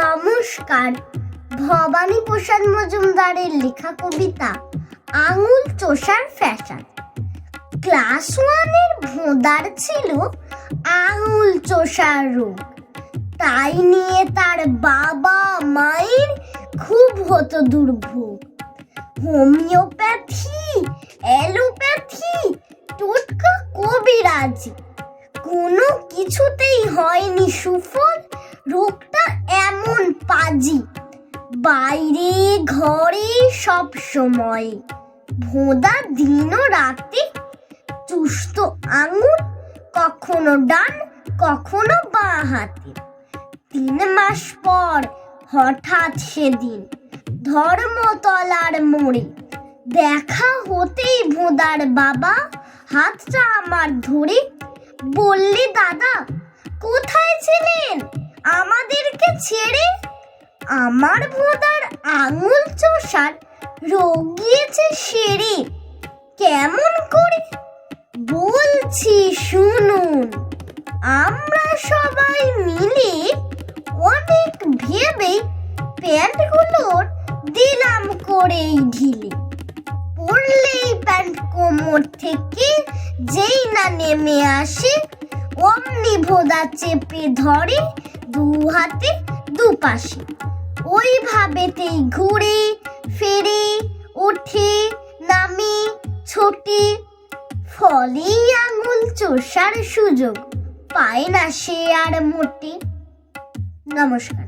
নমস্কার। ভবানী প্রসাদ মজুমদারের লেখা কবিতা, আঙুল চোষার ফ্যাশন। ক্লাস ওয়ানের ভোঁদার ছিল আঙুল চোষার রোগ। তাই নিয়ে তার বাবা মায়ের খুব হতো দুর্ভোগ। হোমিওপ্যাথি, অ্যালোপ্যাথি, টোটকা কবিরাজি, কোনো কিছুতেই হয়নি সুফল, রোগটা এমন পাজি? বাইরে ঘরে সব সময়। ভোঁদা দিন রাতে চুষ্ট আঙুল কখনো ডান, কখনো বাঁ হাতে। তিন মাস পর হঠাৎ সেদিন ধর্মতলার মোড়ে দেখা হতেই ভোঁদার বাবা হাতটা আমার ধরে বললে, দাদা, কোথায় ছিলেন? আমাদেরকে ছেড়ে আমার ভোঁদার আঙুল চষার রোগ গিয়েছে সেরে। কেমন করে? বলছি শুনুন, আমরা সবাই মিলে অনেক ভেবে প্যান্টগুলোর দিলাম করেই ঢিলে। পড়লেই প্যান্ট কোমর থেকে যেই না নেমে আসে, অমনি ভোদা চেপে ধরে দু হাতে দুপাশে। ওইভাবেতেই ঘুরে, ফেরে উঠে নামে, ছোটে। ফলেই আঙুল চষার সুযোগ, পায় না সে আর মোটে। নমস্কার।